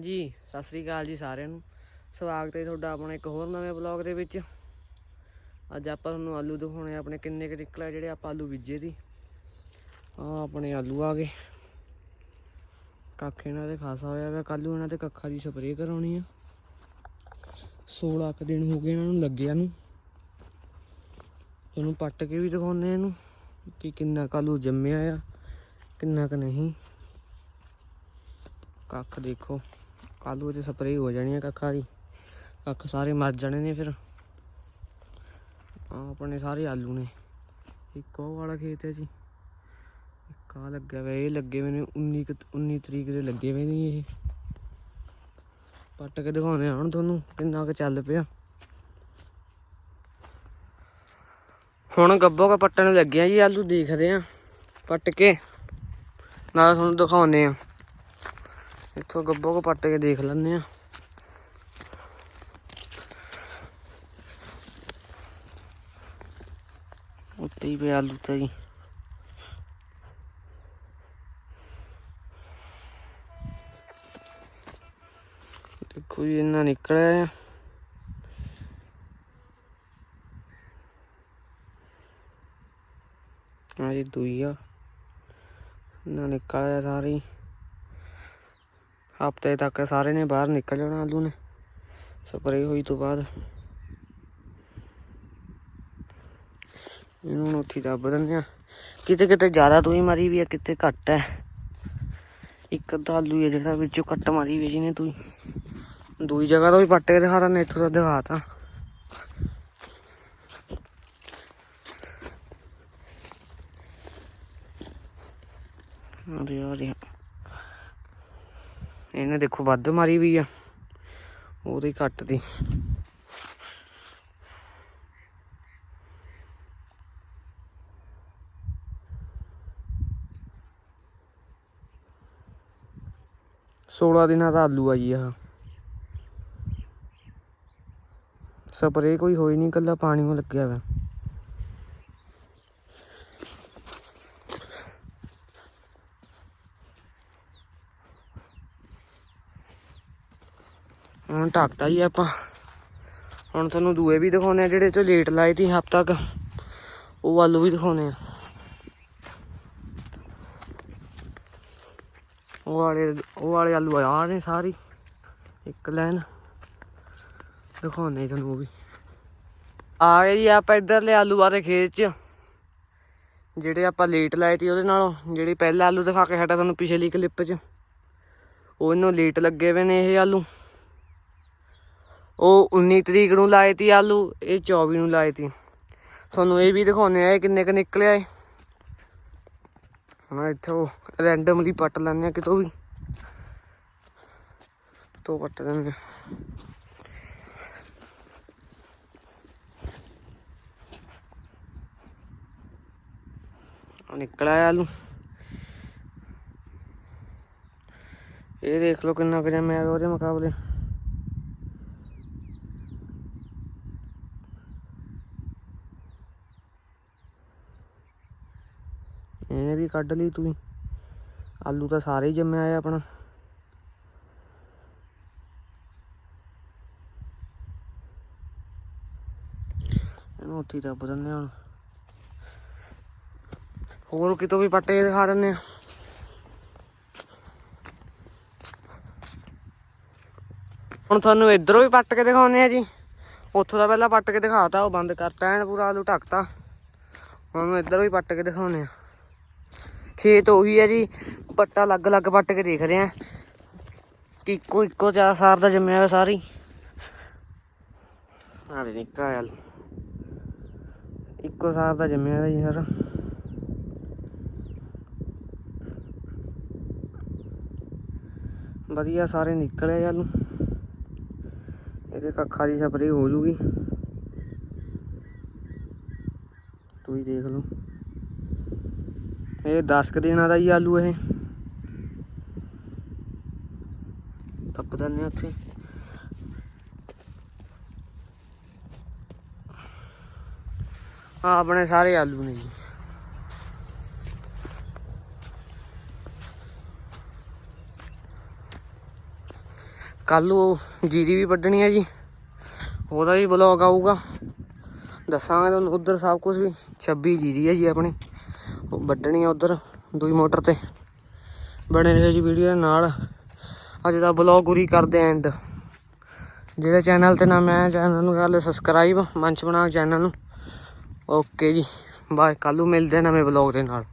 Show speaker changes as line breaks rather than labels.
ਜੀ, ਸਤਿ ਸ੍ਰੀ ਅਕਾਲ ਜੀ ਸਾਰਿਆਂ ਨੂੰ। ਸਵਾਗਤ ਹੈ ਤੁਹਾਡਾ ਆਪਣਾ ਇੱਕ ਹੋਰ ਨਵੇਂ ਬਲੌਗ ਦੇ ਵਿੱਚ। ਅੱਜ ਆਪਾਂ ਤੁਹਾਨੂੰ ਆਲੂ ਦਿਖਾਉਣੇ ਆਪਣੇ ਕਿੰਨੇ ਕੁ ਨਿਕਲੇ ਜਿਹੜੇ ਆਪਾਂ ਆਲੂ ਬੀਜੇ ਸੀ। ਆ ਆਪਣੇ ਆਲੂ ਆ ਗਏ। ਕੱਖ ਇਹਨਾਂ ਦੇ ਖਾਸਾ ਹੋਇਆ ਵਾ ਕੱਲੂ ਇਹਨਾਂ ਤੇ ਕੱਖਾਂ ਦੀ ਸਪਰੇਅ ਕਰਾਉਣੀ ਆ। 16 ਕੁ ਦਿਨ ਹੋ ਗਏ ਇਹਨਾਂ ਨੂੰ ਲੱਗਿਆ ਨੂੰ। ਇਹਨੂੰ ਪੱਟ ਕੇ ਵੀ ਦਿਖਾਉਣੇ ਇਹਨੂੰ, ਕਿ ਕਿੰਨਾ ਕਾਲੂ ਜੰਮਿਆ ਆ, ਕਿੰਨਾ ਕੁ ਨਹੀਂ। ਕੱਖ ਦੇਖੋ। ਆਲੂ ਤੇ ਸਪਰੇਅ ਹੋ ਜਾਣੀ ਆ ਕੱਖਾਂ ਦੀ ਕੱਖ ਸਾਰੇ ਮਰ ਜਾਣੇ ਨੇ ਫਿਰ। ਆ ਆਪਣੇ ਸਾਰੇ ਆਲੂ ਨੇ। ਇੱਕ ਉਹ ਵਾਲਾ ਖੇਤ ਹੈ ਜੀ। ਇੱਕ ਲੱਗਿਆ ਵਾ, ਇਹ ਲੱਗੇ ਹੋਏ ਨੇ 19 ਕੁ- 19 ਤਰੀਕ ਦੇ ਲੱਗੇ ਹੋਏ ਨੇ ਇਹ। ਪੱਟ ਕੇ ਦਿਖਾਉਣੇ ਆ ਹੁਣ ਤੁਹਾਨੂੰ ਕਿੰਨਾ ਕੁ ਚੱਲ ਪਿਆ। ਹੁਣ ਗੱਬੋ ਕਾ ਪੱਟਣ ਲੱਗਿਆ ਜੀ, ਆਲੂ ਦੇਖਦੇ ਆ। ਪੱਟ ਕੇ ਨਾਲ ਤੁਹਾਨੂੰ ਦਿਖਾਉਣੇ ਆ। ਇੱਥੋਂ ਗੱਬੋ ਕੋ ਪੱਟ ਕੇ ਦੇਖ ਲੈਂਦੇ ਆ। ਉੱਤੇ ਹੀ ਪਿਆ ਆਲੂ ਤਾਂ ਜੀ। ਦੇਖੋ ਜੀ ਇਹਨਾਂ ਨਿਕਲਿਆ ਆ। ਆ ਜੀ ਦੂਈ ਆ। ਇਹਨਾਂ ਨਿਕਲਿਆ ਸਾਰੀ ਹਫ਼ਤੇ ਤੱਕ ਸਾਰੇ ਨੇ ਬਾਹਰ ਨਿਕਲ ਜਾਣਾ ਆਲੂ ਨੇ। ਸਪਰੇਅ ਹੋਈ ਤੋਂ ਬਾਅਦ। ਇਹਨੂੰ ਉੱਥੇ ਦੱਬ ਦਿੰਦੇ ਆ ਕਿਤੇ ਕਿਤੇ ਜ਼ਿਆਦਾ ਤੂੰ ਹੀ ਮਾਰੀ ਵੀ ਆ, ਕਿਤੇ ਘੱਟ ਹੈ। ਇੱਕ ਅੱਧਾ ਆਲੂ ਹੈ ਜਿਹੜਾ ਵਿੱਚੋਂ ਕੱਟ ਮਾਰੀ ਵੀ ਜਿਹਨੇ ਤੂੰ ਦੂਈ ਜਗ੍ਹਾ ਤੋਂ ਵੀ ਪੱਟ ਕੇ ਦਿਖਾ ਦਿੰਦੇ, ਇੱਥੋਂ ਦਾ ਦਿਖਾਤਾ ਅਰੇ ਅਰੇ ਇਹਨੇ ਦੇਖੋ ਵੱਧ ਮਾਰੀ ਵੀ ਆ। ਉਹਦੀ ਘੱਟ ਦੀ। ਸੋਲਾਂ ਦਿਨਾਂ ਦਾ ਆਲੂ ਆ। ਜੀ ਸਪਰੇ ਕੋਈ ਹੋਈ ਨਹੀਂ ਕੱਲਾ ਪਾਣੀ ਨੂੰ ਲੱਗਿਆ ਵਾ। ਹੁਣ ਢੱਕਤਾ ਹੀ ਆਪਾਂ। ਹੁਣ ਤੁਹਾਨੂੰ ਦੂਏ ਵੀ ਦਿਖਾਉਣੇ ਆ ਜਿਹੜੇ ਤੋਂ ਲੇਟ ਲਾਏ ਤੀ ਹਫ਼ਤਾ ਤੱਕ। ਉਹ ਆਲੂ ਵੀ ਦਿਖਾਉਣੇ ਆ। ਉਹ ਵਾਲੇ ਉਹ ਵਾਲੇ ਆਲੂ ਆ ਨੇ ਸਾਰੀ। ਇੱਕ ਲਾਈਨ ਦਿਖਾਉਣੇ ਤੁਹਾਨੂੰ ਉਹ ਵੀ। ਆ ਗਏ ਜੀ ਆਪਾਂ ਇੱਧਰਲੇ ਆਲੂ ਵਾਲੇ ਖੇਤ 'ਚ। ਜਿਹੜੇ ਆਪਾਂ ਲੇਟ ਲਾਏ ਤੀ ਉਹਦੇ ਨਾਲੋਂ। ਜਿਹੜੇ ਪਹਿਲਾ ਆਲੂ ਦਿਖਾ ਕੇ ਹਟਾ ਤੁਹਾਨੂੰ ਪਿਛਲੀ ਕਲਿੱਪ 'ਚ। ਉਹ ਇਹਨੂੰ ਲੇਟ ਲੱਗੇ ਹੋਏ ਨੇ ਇਹ ਆਲੂ। ਉਹ 19 ਤਰੀਕ ਨੂੰ ਲਾਏ ਤੀ ਆਲੂ, ਇਹ 24 ਨੂੰ ਲਾਏ ਤੀ। ਤੁਹਾਨੂੰ ਇਹ ਵੀ ਦਿਖਾਉਣੇ ਆ ਇਹ ਕਿੰਨੇ ਕ ਨਿਕਲਿਆ ਏ ਹੁਣ ਇੱਥੋਂ ਰੈਂਡਮਲੀ ਪੱਟ ਲੈਣੇ ਆ ਕਿਤੋਂ ਵੀ। ਤੋਂ ਪੱਟ ਦਿੰਦੇ ਨਿਕਲ ਆਇਆ ਆਲੂ। ਇਹ ਦੇਖ ਲਓ ਕਿੰਨਾ ਕੁ ਜੰਮਿਆ ਉਹਦੇ ਮੁਕਾਬਲੇ। ਇਹਨੇ ਵੀ ਕੱਢ ਲਈ ਤੂੰ ਆਲੂ ਤਾਂ ਸਾਰੇ ਹੀ ਜੰਮਿਆ ਆ ਆਪਣਾ। ਇਹਨੂੰ ਉੱਥੇ ਦੱਬ ਦਿੰਦੇ ਹੁਣ। ਹੋਰ ਕਿਤੋਂ ਵੀ ਪੱਟੇ ਦਿਖਾ ਦਿੰਦੇ ਆ ਹੁਣ ਤੁਹਾਨੂੰ ਇਧਰੋਂ ਵੀ ਪੱਟ ਕੇ ਦਿਖਾਉਨੇ ਆ ਜੀ। ਉੱਥੋਂ ਦਾ ਪਹਿਲਾਂ ਪੱਟ ਕੇ ਦਿਖਾਤਾ, ਉਹ ਬੰਦ ਕਰਤਾ, ਐਨ ਪੂਰਾ ਆਲੂ ਢੱਕਤਾ। ਹੁਣ ਇਧਰੋਂ ਵੀ ਪੱਟ ਕੇ ਦਿਖਾਉਨੇ ਆ ਖੇਤ ਉਹੀ ਹੈ ਜੀ, ਪੱਟਾ ਅਲੱਗ ਅਲੱਗ ਪੱਟ ਕੇ ਦੇਖ ਰਹੇ ਆ। ਕਿ ਇੱਕੋ ਇੱਕੋ ਚਾਰ ਸਾਰ ਦਾ ਜੰਮਿਆ ਹੋਇਆ ਸਾਰੀ। ਆਰੇ ਨਿਕਲ ਆਇਆ ਇੱਕੋ ਸਾਰ ਦਾ ਜੰਮਿਆ ਹੋਇਆ ਜੀ ਸਾਰਾ। ਵਧੀਆ ਸਾਰੇ ਨਿਕਲੇ ਆਲੂ। ਇਹਦੇ ਕੱਖਾਂ ਦੀ ਸਪਰੇ ਹੋ ਜੂਗੀ। ਤੁਸੀਂ ਦੇਖ ਲਓ। ਇਹ 10 ਕੁ ਦਿਨਾਂ ਦਾ ਹੀ ਆਲੂ ਇਹ। ਟੱਪ ਦਿੰਦੇ ਉੱਥੇ। ਆ ਆਪਣੇ ਸਾਰੇ ਆਲੂ ਨੇ ਜੀ। ਕੱਲ ਉਹ ਜੀਰੀ ਵੀ ਵੱਢਣੀ ਹੈ ਜੀ। ਉਹਦਾ ਵੀ ਬਲੌਗ ਆਊਗਾ। ਦੱਸਾਂਗੇ ਤੁਹਾਨੂੰ ਉਧਰ ਸਭ ਕੁਝ ਵੀ। 26 ਜੀਰੀ ਹੈ ਜੀ ਆਪਣੀ। ਵੱਢਣੀ ਆ ਉਧਰ ਦੂਈ ਮੋਟਰ ਤੇ। ਬਣੇ ਰਹੋ ਜੀ ਵੀਡੀਓ ਦੇ ਨਾਲ। ਅੱਜ ਦਾ ਬਲੌਗ ਉਰੀ ਕਰਦੇ ਐਂਡ ਜਿਹੜੇ ਚੈਨਲ ਤੇ ਨਾ ਮੈਂ ਚੈਨਲ ਨੂੰ ਕਰ ਲੈ ਸਬਸਕ੍ਰਾਈਬ ਮੰਚ ਬਣਾਓ ਚੈਨਲ ਨੂੰ। ਓਕੇ ਜੀ ਬਾਏ ਕੱਲ ਨੂੰ ਮਿਲਦੇ ਨਵੇਂ ਬਲੌਗ ਦੇ ਨਾਲ।